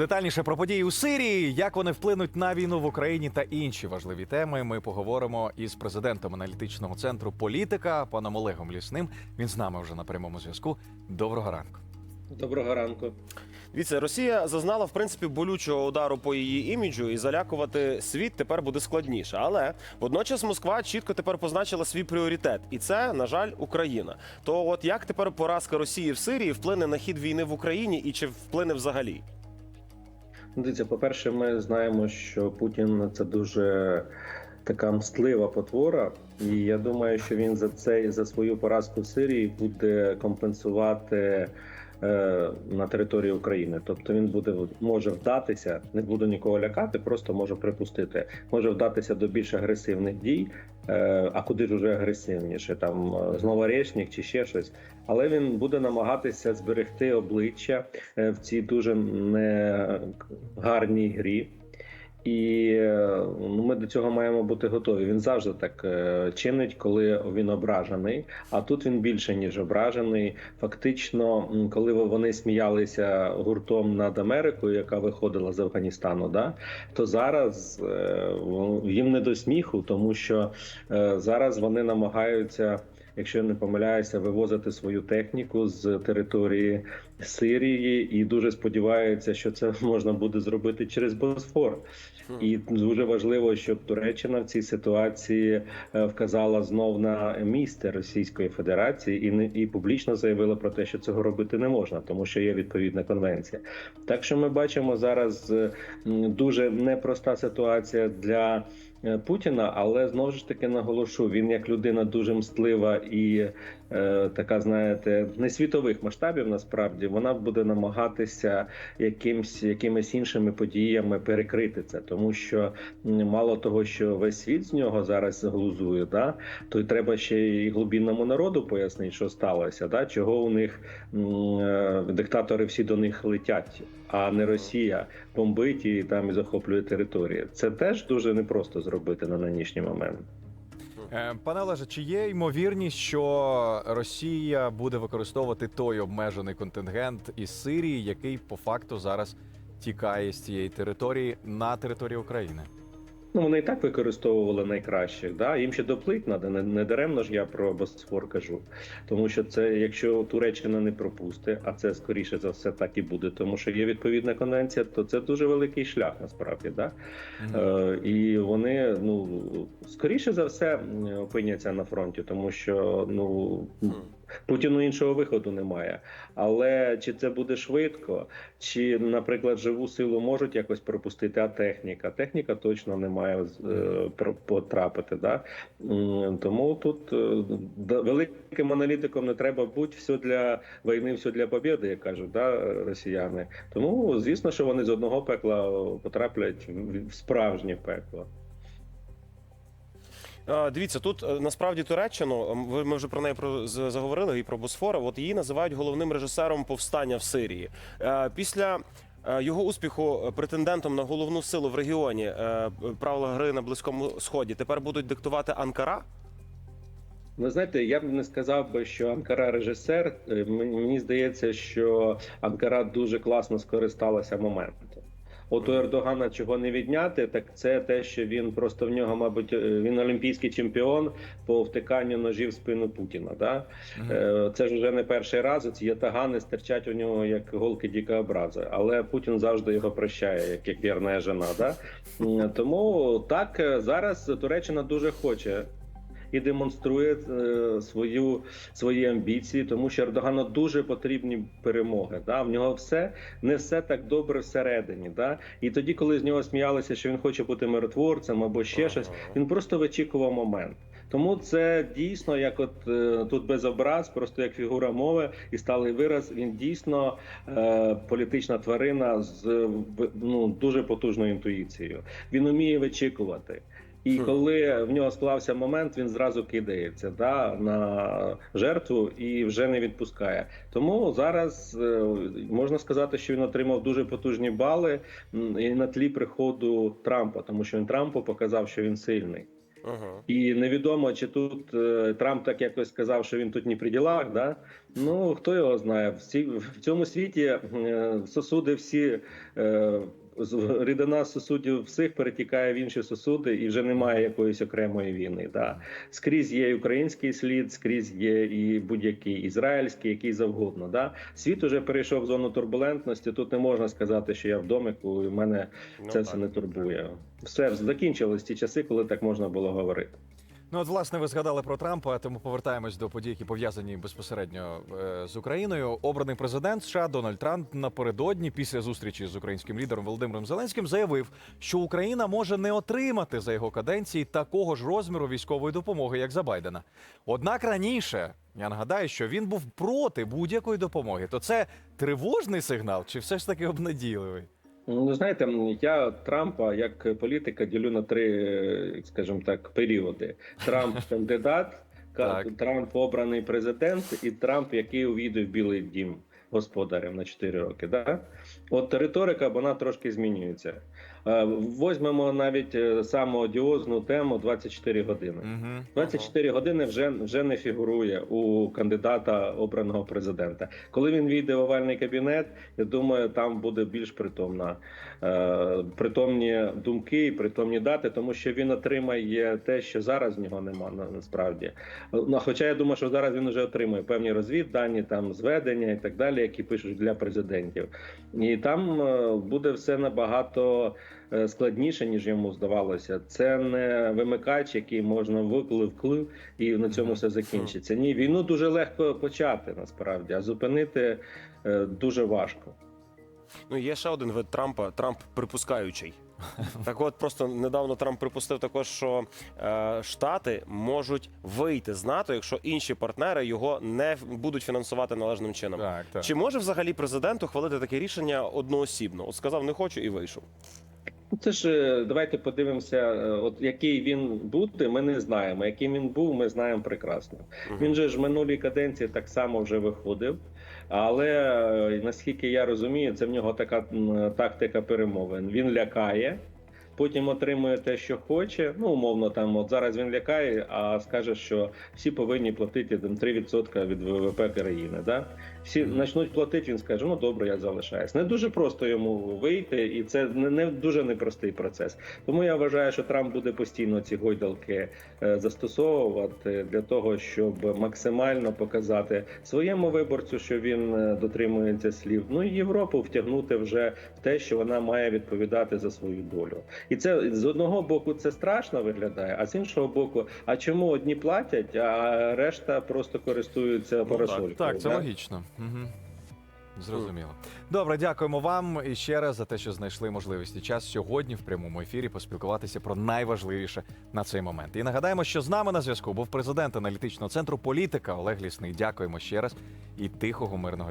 Детальніше про події у Сирії, як вони вплинуть на війну в Україні та інші важливі теми. Ми поговоримо із президентом аналітичного центру політика паном Олегом Лісним. Він з нами вже на прямому зв'язку. Доброго ранку. Доброго ранку. Дивіться, Росія зазнала в принципі болючого удару по її іміджу, і залякувати світ тепер буде складніше. Але водночас Москва чітко тепер позначила свій пріоритет, і це, на жаль, Україна. То от як тепер поразка Росії в Сирії вплине на хід війни в Україні і чи вплине взагалі? Ну, Дивіться, по-перше, ми знаємо, що Путін це дуже така мстлива потвора, і я думаю, що він за це за свою поразку в Сирії буде компенсувати. Е, На території України, тобто він буде може вдатися, не буду нікого лякати, просто може припустити, може вдатися до більш агресивних дій. Е, А куди ж уже агресивніше, там е, чи ще щось. Але він буде намагатися зберегти обличчя в цій дуже негарній грі. І е, ну, ми до цього маємо бути готові. Він завжди так е, чинить, коли він ображений. А тут він більше ніж ображений. Фактично, коли вони сміялися гуртом над Америкою, яка виходила з Афганістану, да то зараз е, їм не до сміху, тому що зараз вони намагаються. Якщо я не помиляюся, вивозити свою техніку з території Сирії і дуже сподіваються, що це можна буде зробити через Босфор. І дуже важливо, щоб Туреччина в цій ситуації е, вказала знов на місце Російської Федерації і не і публічно заявила про те, що цього робити не можна, тому що є відповідна конвенція. Так що ми бачимо зараз е, дуже непроста ситуація для. е, Путіна, але знову ж таки наголошу, він як людина дуже мстлива і така, знаєте, не світових масштабів. Насправді вона буде намагатися якимсь якимись іншими подіями перекрити це, тому що мало того, що весь світ з нього зараз глузує, да то й треба ще й глибинному народу пояснити, що сталося, да чого у них е, диктатори всі до них летять, а не Росія бомбить і там і захоплює території. Це теж дуже непросто зробити на нинішній момент. Е, Пане Олеже, чи є ймовірність, що Росія буде використовувати той обмежений контингент із Сирії, який по факту зараз тікає з цієї території на територію України? Ну, вони і так використовували найкращих. Да? Їм ще доплить треба. Не, не даремно ж я про Босфор кажу. Тому що це, якщо Туреччина не пропусти, а це скоріше за все так і буде, тому що є відповідна конвенція, то це дуже великий шлях насправді. Да? Е, і вони ну скоріше за все опиняться на фронті, тому що ну. Путіну іншого виходу немає. Але чи це буде швидко, чи, наприклад, живу силу можуть якось пропустити, а техніка? Техніка точно не має е, потрапити. Да? Тому тут е, великим аналітиком не треба бути все для війни, все для побєди, як кажуть да, росіяни. Тому звісно, що вони з одного пекла потраплять в- в справжнє пекло. Дивіться, тут е, насправді Туреччину, ми вже про неї заговорили і про Босфор. От її називають головним режисером повстання в Сирії. Е, Після е, його успіху претендентом на головну силу в регіоні правила гри на близькому сході тепер будуть диктувати Анкара. Ви знаєте, я б не сказав би, що Анкара режисер. Мені здається, що Анкара дуже класно скористалася моментом. От у Ердогана чого не відняти, так це те, що він просто в нього, мабуть, е, він олімпійський чемпіон по втиканню ножів в спину Путіна. Да? Е, Це ж вже не перший раз. Ці ятагани стирчать у нього як голки дикообрази. Але Путін завжди його прощає, як, як вірна жена. Да? Тому так е, зараз Туреччина дуже хоче і демонструє е, свою свої амбіції, тому що Ердогану дуже потрібні перемоги. Да? В нього все не все так добре всередині. Да? І тоді, коли з нього сміялися, що він хоче бути миротворцем або ще щось, він просто вичікував момент. Тому це дійсно, як от е, тут без образ, просто як фігура мови і сталий вираз. Він дійсно е, політична тварина з ну, дуже потужною інтуїцією. Він уміє вичікувати. І коли в нього склався момент, він зразу кидається да, на жертву і вже не відпускає. Тому зараз е, можна сказати, що він отримав дуже потужні бали і на тлі приходу Трампа, тому що він Трампу показав, що він сильний. Ага. І невідомо, чи тут е, Трамп так якось сказав, що він тут не при ділах. Да? Ну хто його знає? Всі в цьому світі е, сосуди всі. Е, з- Рідина сосудів всіх перетікає в інші сосуди, і вже немає якоїсь окремої війни. Да. Скрізь є український слід, скрізь є і будь-який ізраїльський, який завгодно. Да. Світ уже перейшов в зону турбулентності. Тут не можна сказати, що я в домику, і мене Ну, це так. все не турбує. Все закінчились ті часи, коли так можна було говорити. Ну, от, власне, ви згадали про Трампа, тому повертаємось до подій, які пов'язані безпосередньо е, з Україною. Обраний президент США Дональд Трамп напередодні, після зустрічі з українським лідером Володимиром Зеленським, заявив, що Україна може не отримати за його каденції такого ж розміру військової допомоги, як за Байдена. Однак раніше я нагадаю, що він був проти будь-якої допомоги. То це тривожний сигнал, чи все ж таки обнадійливий? Ну, знаєте, я Трампа як політика ділю на три, е, скажімо так, періоди: Трамп кандидат, ка- Так. Трамп обраний президент, і Трамп, який увійде в Білий Дім господарем на 4 роки. Да? От риторика вона трошки змінюється. Е, Возьмемо навіть е, саму одіозну тему 24 години. Угу. 24 години вже вже не фігурує у кандидата обраного президента. Коли він війде в овальний кабінет, я думаю, там буде більш притомна е, притомні думки і притомні дати, тому що він отримає те, що зараз в нього нема на- насправді. Ну, хоча я думаю, що зараз він вже отримує певні розвіддані, там зведення і так далі, які пишуть для президентів. І там буде все набагато складніше, ніж йому здавалося. Це не вимикач, який можна викли вкли, і на цьому все закінчиться. Ні, війну дуже легко почати насправді, а зупинити е, дуже важко. Ну, є ще один вид Трампа Трамп припускаючий. Так от просто недавно Трамп припустив також, що е, Штати можуть вийти з НАТО, якщо інші партнери його не будуть фінансувати належним чином. Так, так. Чи може взагалі президент ухвалити таке рішення одноосібно? От сказав не хочу і вийшов. Ну, Це ж е, давайте подивимося, е, от який він буде, ми не знаємо. Яким він був, ми знаємо прекрасно. Він же ж минулій каденції так само вже виходив. Але е, наскільки я розумію, це в нього така тактика перемовин. Він лякає, потім отримує те, що хоче. Ну, умовно, там от зараз він лякає, а скаже, що всі повинні платити там 3% від ВВП країни. Да? Всі почнуть платити, він скаже: ну добре, я залишаюсь. Не дуже просто йому вийти, і це не, не дуже непростий процес. Тому я вважаю, що Трамп буде постійно ці гойдалки е, застосовувати для того, щоб максимально показати своєму виборцю, що він е, дотримується слів. Ну і Європу втягнути вже в те, що вона має відповідати за свою долю. І це з одного боку це страшно виглядає, а з іншого боку, а чому одні платять, а решта просто користуються так. парасолькою? Так, це да? логічно. Угу. Зрозуміло. Добре, дякуємо вам і ще раз за те, що знайшли можливість і час сьогодні в прямому ефірі поспілкуватися про найважливіше на цей момент. І нагадаємо, що з нами на зв'язку був президент аналітичного центру політика Олег Лісний. Дякуємо ще раз і тихого мирного дня.